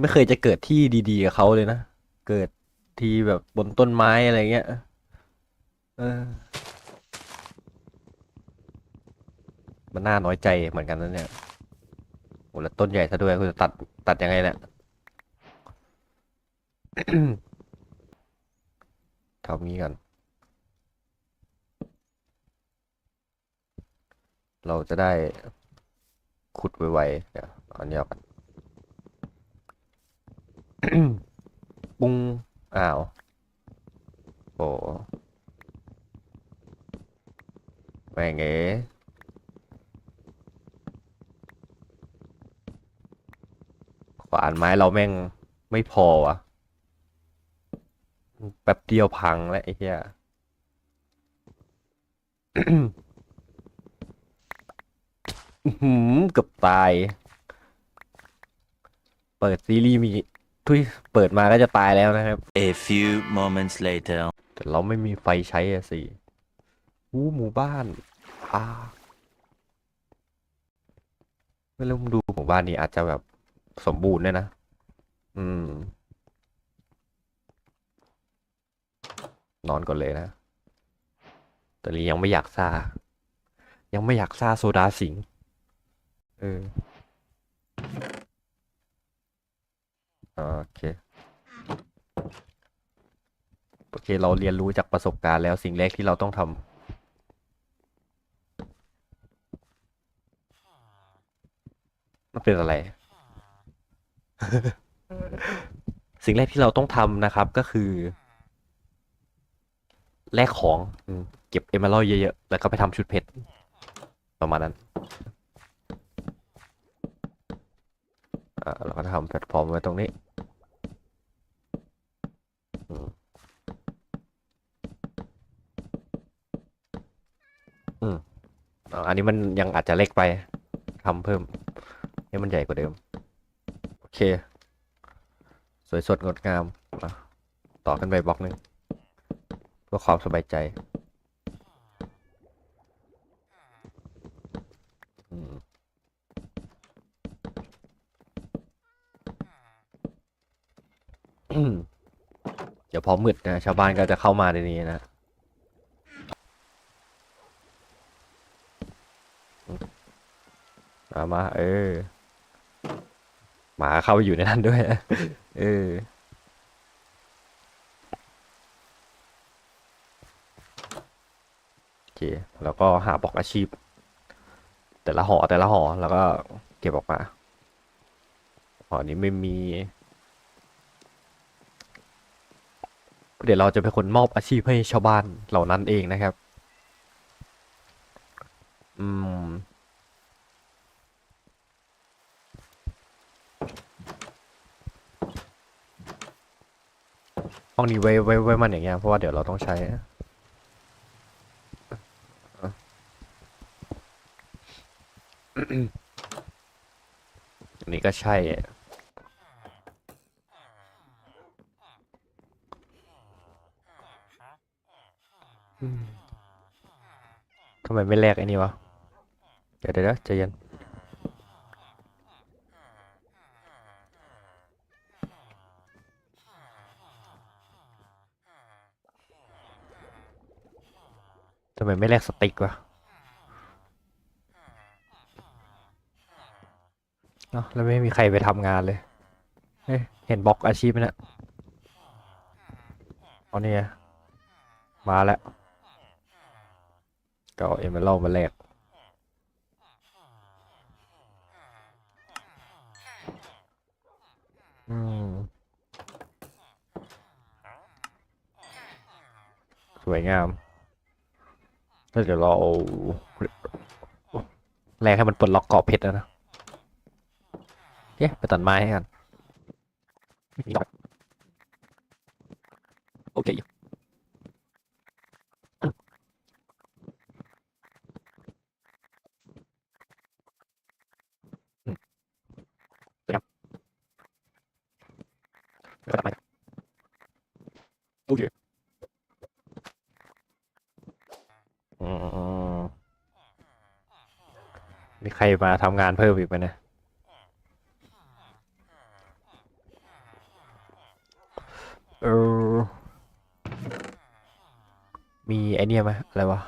ไม่เคยจะเกิดที่ดีๆกับเขาเลยนะ เกิดทีแบบบนต้นไม้อะไรเงี้ย เออ มันน่าน้อยใจเหมือนกันนะเนี่ยโอ้แล้วต้นใหญ่ซะด้วยคุณจะตัดตัดยังไงเนี่ยทำงี้กัน เราจะได้ขุดไวๆเดี๋ยวอาอันนี้ออกกัน ปุ้งอ้าวโอ้แม่งเอ๋ขวานไม้เราแม่งไม่พอวะแป๊บเดียวพังแล้วไอ้เหี้ยอื้อหืมเกือบตาย เปิดซีรีส์มี ทุยเปิดมาก็จะตายแล้วนะครับ A few moments later. แต่เราไม่มีไฟใช้อะสิอู้หมู่บ้านอ่าไม่รู้ดูหมู่บ้านนี้อาจจะแบบสมบูรณ์ด้วยนะ อืม นอนก่อนเลยนะแต่นี้ยังไม่อยากซ่ายังไม่อยากซ่าโซดาสิง เออ โอเค โอเค เราเรียนรู้จากประสบการณ์แล้วสิ่งแรกที่เราต้องทำมันเป็นอะไร สิ่งแรกที่เราต้องทำนะครับก็คือ แลกของอเก็บเอม r ร l เยอะๆ แล้วก็ไปทำชุดเพชรประมาณนั้นเราก็ทำแพลตฟอร์มไว้ตรงนี้ อืมอืมอ่าอันนี้มันยังอาจจะเล็กไปทำเพิ่ม ให้มันใหญ่กว่าเดิม โอเค สวยสดงดงามต่อขึ้นไปบล็อกหนึง เพื่อความสบายใจอืมอืมเดี๋ยวพอมืดนะชาวบ้านก็จะเข้ามาในนี้นะมามา เออหมาเข้าไปอยู่ในนั้นด้วยเออโอเคแล้วก็หาบอกอาชีพ แต่ละหอแต่ละหอแล้วก็เก็บออกมาหอนี้ไม่มี เดี๋ยวเราจะเป็นคนมอบอาชีพให้ชาวบ้านเหล่านั้นเองนะครับ อืม ห้องนี้ไว้ไว้ไว้มันอย่างเงี้ยเพราะว่าเดี๋ยวเราต้องใช้อันนี้ก็ใช่ ทำไมไม่แลกไอ้นี่วะ เดี๋ยวเดี๋ยวใจเย็นทำไมไม่แลกสติกวะเนาะแล้วไม่มีใครไปทำงานเลยเฮ้เห็นบล็อกอาชีพไหมเนะเอาเนี่ยมาแล้ว ก็เอาเอเมอรัลมาแลกอืมสวยงามแล้วเดี๋ยวเราเอาแรงให้มันปลดล็อกเกาะเพชรนะนะเย้ไปตัดไม้ให้กันโอเคอืมสวยงามแล้ว ก็ตัดไม้โอเคอืมมีใครมาทำงานเพิ่มอีกไหมเนี่ยเออมีไอเนี้ยไหมอะไรวะ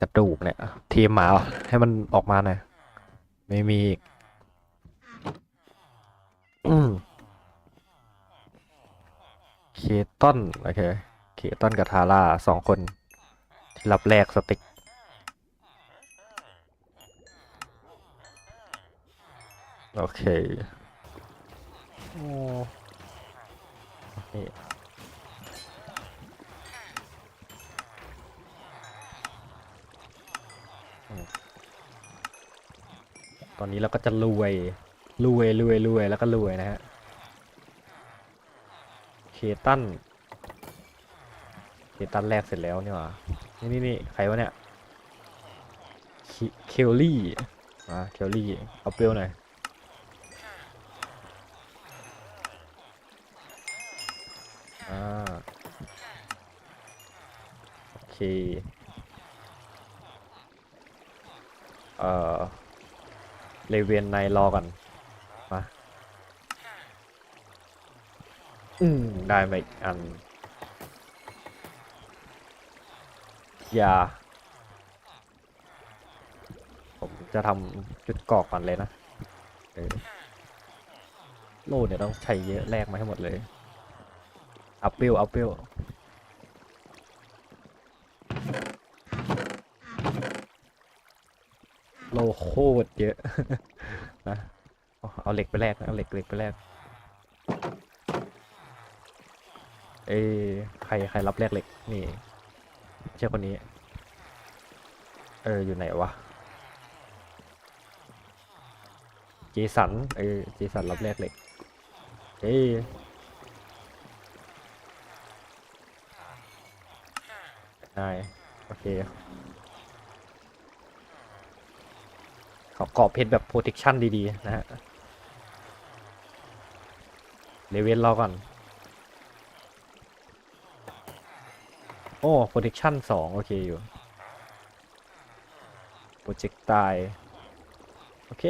กระดูกเนี่ย ทีมหมาเหรอให้มันออกมาหน่อยไม่มีอีกอืม เคตันโอเคเคตันกับทาร่าสองคนที่รับแลกสติกโอเคโอ้นี่ตอนนี้เราก็จะรวย รวยรวยรวยแล้วก็รวยนะฮะ ตันเคตันแรกเสร็จแล้วนี่หว่านี่นี่นี่ใครวะเนี่ยเคลลี่มาเคลลี่เอาเปรี้ยวหน่อยอ่าโอเคเอ่อเลเวียนในรอก่อน มา อืมได้มาอีกอันยา ผมจะทำจุดกอกก่อนเลยนะโล่เนี่ยต้องใช้เยอะแลกมาให้หมดเลยอัพเปิลอัพเปิลโลโคตรเยอะนะเอาเหล็กไปแลกนะเอาเหล็กเหล็กไปแลก เอ้ใครใครรับแลกเหล็กนี่เชื่อคนนี้ เอออยู่ไหนวะเจสันเออเจสันรับแลกเหล็กเอ้ได้โอเคขอกรอบเพชรแบบ protection ดี ๆ นะฮะเลเวลรอก่อน โอ้ protection สองโอเคอยู่ projectile โอเค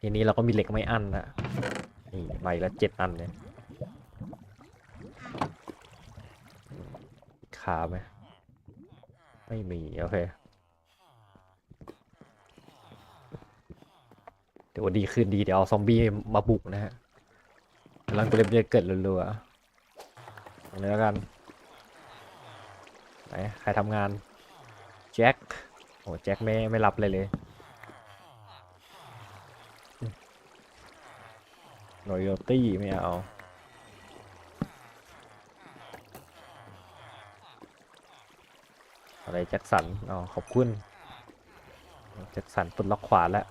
ทีนี้เราก็มีเหล็กไม่อั้นนะนี่มาอีกแล้วเจ็ดอันเนี่ยขาไหมไม่มี โอเคเดี๋ยวดีคืนดี เดี๋ยวเอาซอมบี้มาบุกนะฮะ กำลังเริ่มจะเกิดรัวๆเอาเลยแล้วกันไหนใครทำงานแจ็คโอ้แจ็คไม่ไม่รับเลยเลยรอยตี้ไม่เอาอะไรแจ็คสัน อ๋อ ขอบคุณ แจ็คสันปลดล็อกขวาแล้ว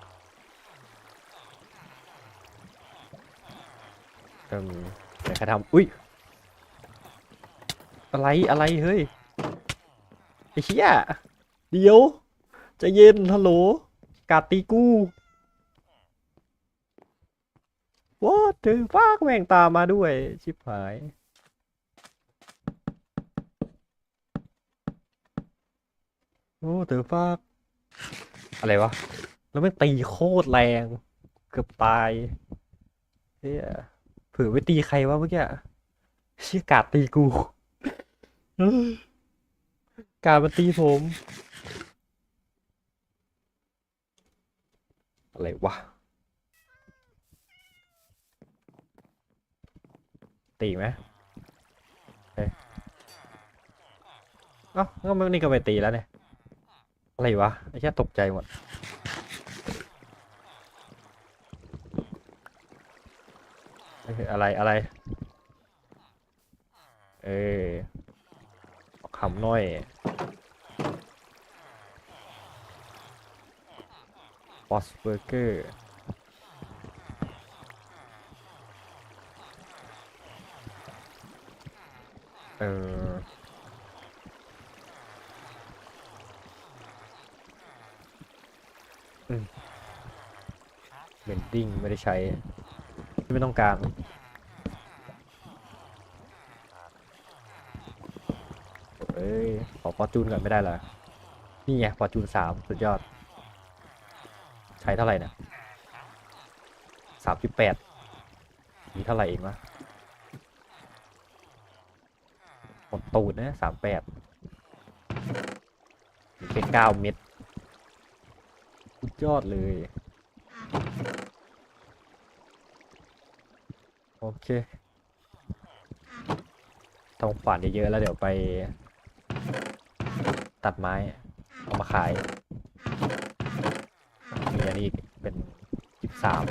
เอิ่มไหนใครทำอุ้ย อะไรอะไรเฮ้ยไอ้เหี้ยเดี๋ยวจะเย็นฮัลโหลกาดตีกูว้าเธอฟากแม่งตามมาด้วย ชิบหาย โอ้เธอฟาก อะไรวะ แล้วไม่งตีโคตรแรง เกือบตายเฮีย ผื่อไปตีใครวะเมื่อกี้เชี่ยกาดตีกู กาดมันตีผม อะไรวะ ตีไหมเอ้ยเอ้าก็มันนี่ก็ไปตีแล้วเนี่ย อะไรวะ ไอ้แค่ตกใจหมด อ้ยอะไรอะไร เอ้ยขำหน่อย บอสเบอร์เกอร์เออเบนดิ้งไม่ได้ใช้ ไม่ต้องการเอ้ย ขอฟอร์จูนก่อนไม่ได้เหรอนี่ไงฟอร์จูนสามสุดยอด ใช้เท่าไหร่นี่ยสามสิบแปดมีเท่าไหร่เองวะหมดตูดนะสามแปดมีแค่เก้าเม็ดสุดยอดเลย โอเคต้องฝันเยอะๆแล้วเดี๋ยวไป ตัดไม้เอามาขายมีอันนี้อีกเป็นสิบสาม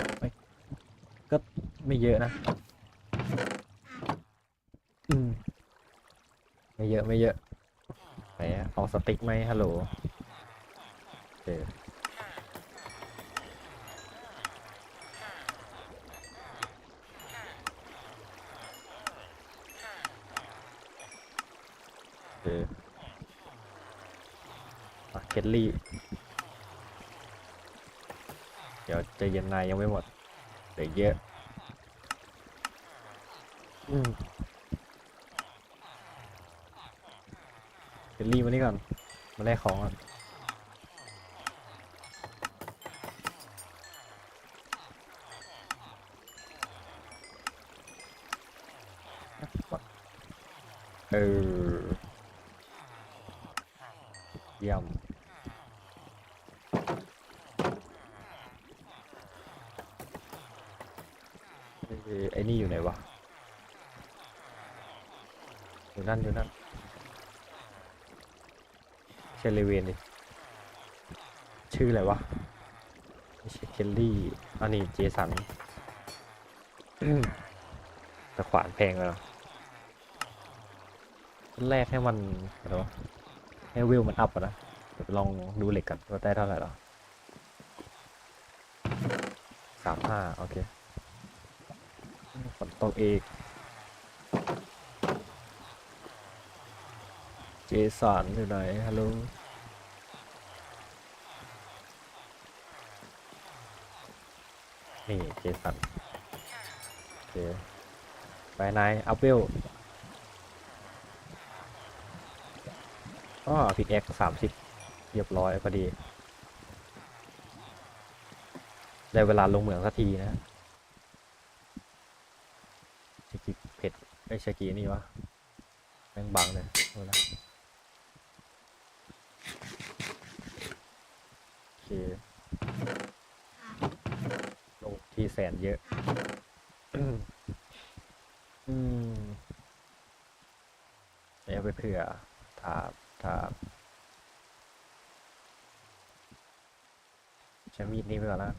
ก็ไม่เยอะนะอืมไม่เยอะไม่เยอะไหนอะเอาสติ๊กไหมฮัลโหลโอเคโอเคอะเคลลี่ เดี๋ยวใจเย็นนายยังไม่หมดเหลือเยอะ อืมเดี๋ยวรีบมานี่ก่อน มาแลกของก่อนเออ ดียมเอ้ยไอ้นี่อยู่ไหนวะ อยู่นั่นอยู่นั่นเชลเลเวนดิชื่ออะไรวะไม่ใช่เคลลี่อันนี้เจสันแต่ขวานแพงแล้วแรกให้มันอะไรวะ ให้วิวมันอัพอะนะเดี๋ยวลองดูเหล็กกันว่าได้เท่าไหร่หรอสามห้าโอเคฝนตกอีกเจสันอยู่ไหนฮัลโหลนี่เจสันโอเคไปนายอัพเวล อ๋อพิกแอคสามสิบเรียบร้อยพอดี ได้เวลาลงเหมืองสักทีนะชากีเผ็ดไอ้ชากีนี่วะแม่งบังเลยโอ้ละโอเคลงที่แสนเยอะ อืมอืมเอาไปเผื่อถาบถาบใช้มีดนี้ไปก่อนนะ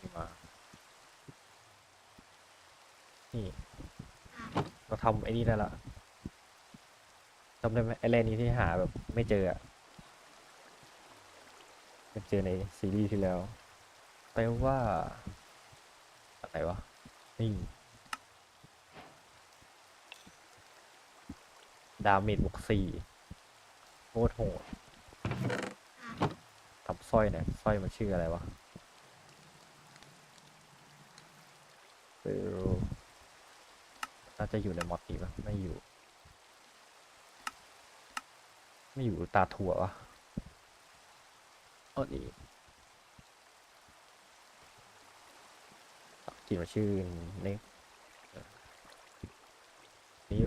นี่มา นี่ เราทำไอ้นี่ได้ละจำได้ไหมไอ้แรนี้ที่หาแบบไม่เจออะไปเจอในซีรีส์ที่แล้วแปลว่าอะไรวะ นี่ดาเมจบวกสี่โคตรโหดทำสร้อยเนี่ยสร้อยมันชื่ออะไรวะเออ น่าจะอยู่ในมอดนี้ปะไม่อยู่ ไม่อยู่ตาถั่ววะอ๋อนี่กินมาชื่อเน็กนี่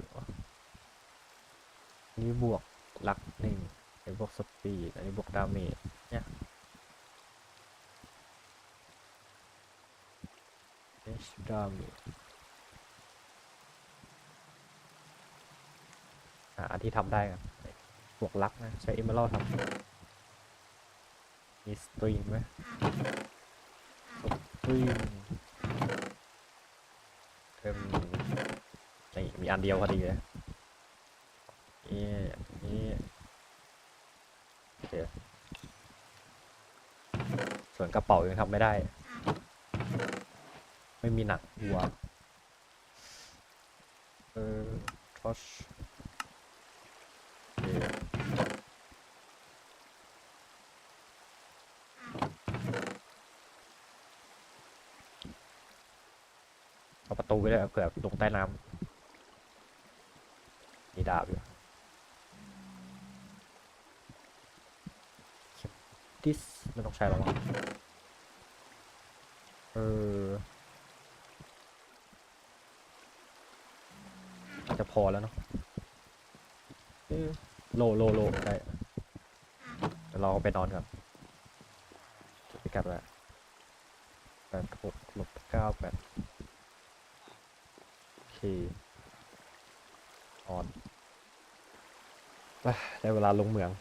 นี่บวกลักหนึ่งไอ้บวกสปีดอันนี้บวกดาเมจเนี่ยเอชดาเมจ หาอันที่ทำได้กันบวกลักนะ ใช้เอ e ม a ร d ทำมีสตริงไหมสตริงเพิ่มนี่มีอันเดียวพอดีเลยนี่นี่โอเคส่วนกระเป๋ายังทำไม่ได้ ไม่มีหนังหัวเออทอช โอเค เอาเลยเผื่อลงใต้น้ำมีดาบอยู่ดิสไม่ต้องใช้แล้วมั้งอออาจจะพอแล้วเนาะโลโลโลใช่เดี๋ยวเราไปนอนก่อนเก็บพิกัดไว้แปดหกลบเก้าแปด เคออนไปได้เวลาลงเหมือง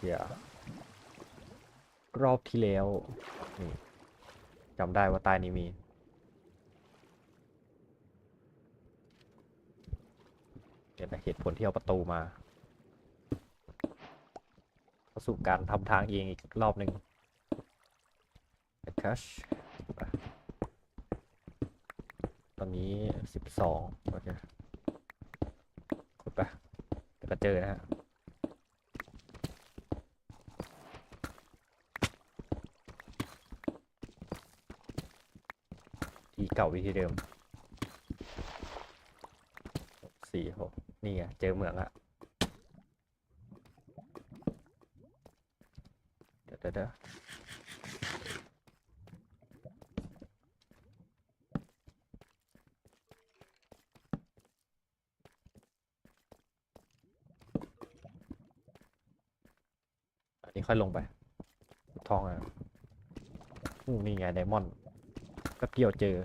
เดี๋ยวรอบที่แล้ว นี่จำได้ว่าใต้นี้มีเดี๋ยวนะเหตุผลที่เอาประตูมาเข้าสู่การทำทางเองอีกรอบหนึ่งคัชต อนนี้สิบสองโอเคขุดไปเดี๋ยวก็เจอนะฮะที่เก่าวิธีเดิมสี่หกนี่ไงเจอเหมืองอะเดี๋ยวเดี๋ยวเดี๋ยวอันนี้ ค่อยลงไป ทองอะนี่ไงไดมอนด์แป๊บเดียวเจอ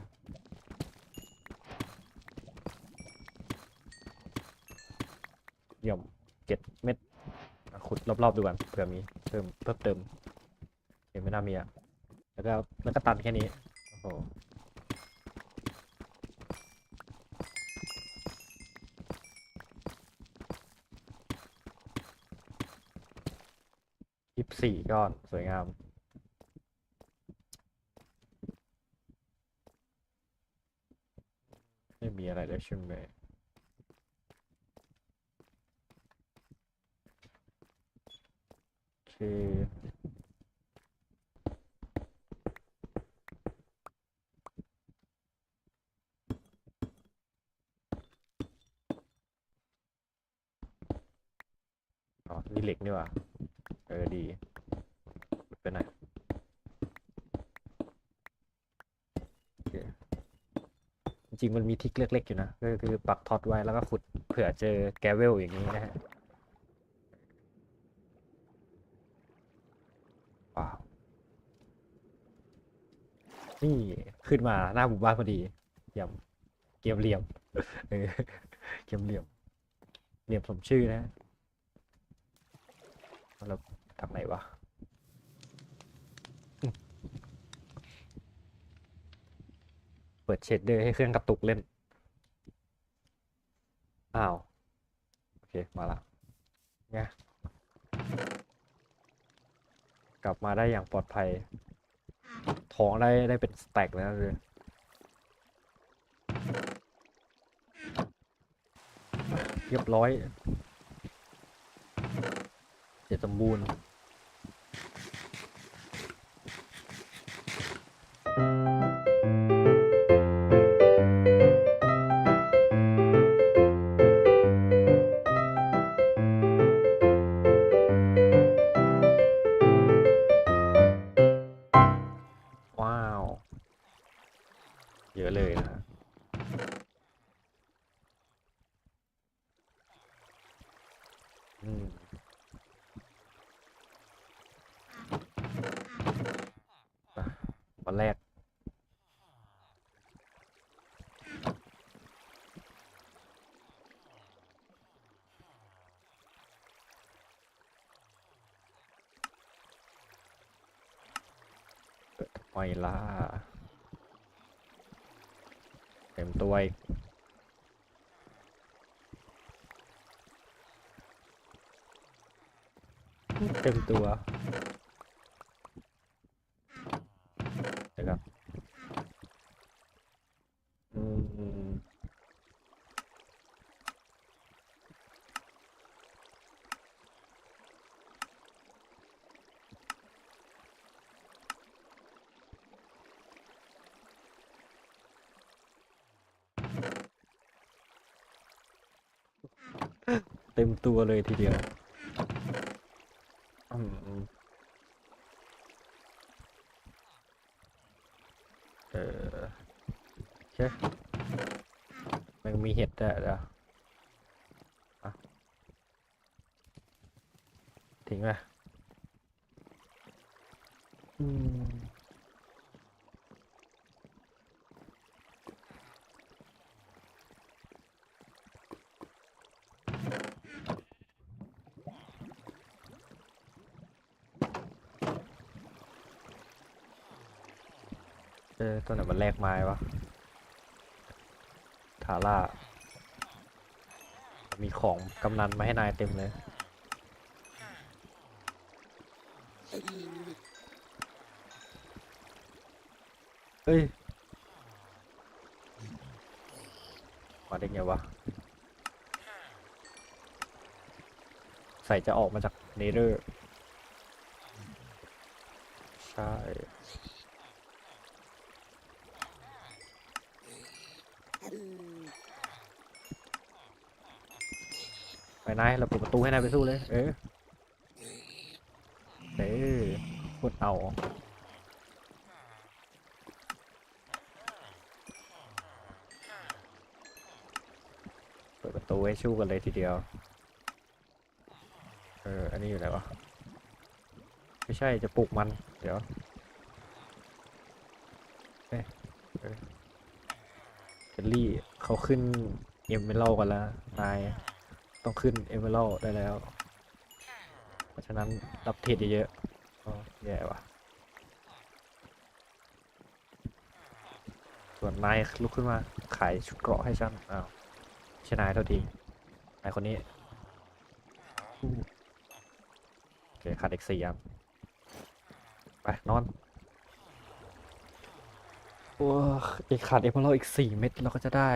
เยี่ยมเจ็ดเม็ดขุดรอบๆดูก่อนเผื่อมีเพิ่มเพิ่มเติมเห็นไม่น่ามีอะแล้วก็แล้วก็ตันแค่นี้ โอ้โหยี่ สี่ก้อน สวยงาม ไม่มีอะไรแล้วใช่ไหมโอเคอ๋อนี่เหล็กนี่ว่า ออดีไปไหนจริงมันมีทิกเล็กๆอยู่นะ ก็คือปักท็อตไว้แล้วก็ขุดเผื่อเจอแกเวลอย่างนี้นะฮะว้าว นี่ขึ้นมาหน้าหมู่บ้านพอดีเยี่ยมเกมเหลี่ยมเออเกมเหลี่ยมเหลี่ยมสมชื่อนะแล้ว ไหนวะเปิดเชดเดอร์ให้เครื่องกระตุกเล่น อ้าว โอเค มาละไงกลับมาได้อย่างปลอดภัย ท้องได้ได้เป็นสแต็กแล้วเลยเรียบร้อย เสร็จสมบูรณ์าว เยอะเลยนะฮะอืมอะวันแรก เปิดทำไม ล่ะเต็มตัวอีกเต็มตัวเดี๋ยวครับ เต็มตัวเลยทีเดียวเออเช่มันมีเห็ดแต่ยเดี๋ยวทิ้งไปอืม ออตัวไหนมันแลกไม้วะทาร่า มีของกำนันมาให้นายเต็มเลย เฮ้ย มาได้ไงวะ ใส่จะออกมาจากเนเธอร์ ใช่ ไปนายเราเปิดประตูให้นายไปสู้เลย เออเออพูดเอาเปิดประตูให้ชู้กันเลยทีเดียว เออ อันนี้อยู่ไหนวะ ไม่ใช่จะปลูกมัน เดี๋ยวเอ๊ะ ลลี่เขาขึ้นเอมเมลกันแล้วนายต้องขึ้นเอมเมลได้แล้ว เพราะฉะนั้นรับเทรดเยอะๆก็แย่ว่ะส่วนนายลุกขึ้นมาขายชุดเกราะให้ฉันอ้าวชนายเท่าทีนายคนนี้โอเคขาดอีกสี่อันไปนอน โอ้อีกขาดเอมเมลอีกสี่เม็ดเราก็จะได้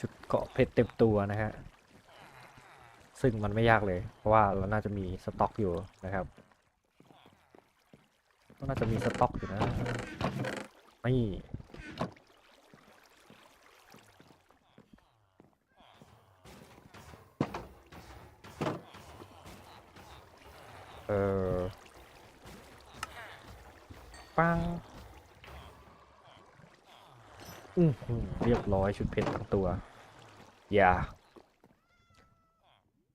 ชุดเกาะเพชรเต็มตัวนะฮะ ซึ่งมันไม่ยากเลย เพราะว่าเราน่าจะมีสต็อกอยู่นะครับก็น่าจะมีสต็อกอยู่นะไม่เออ ปังอืมเรียบร้อยชุดเพชรทั้งตัว อย่า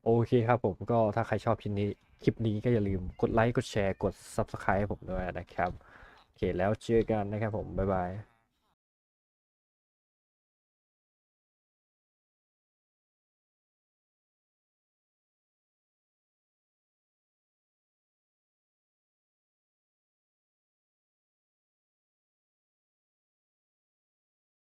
โอเคครับผมก็ถ้าใครชอบคลิปนี้ คลิปนี้ก็อย่าลืมกดไลค์ กดแชร์ กด Subscribe ให้ผมด้วยนะครับ โอเคแล้วเจอกันนะครับผม บ๊ายบาย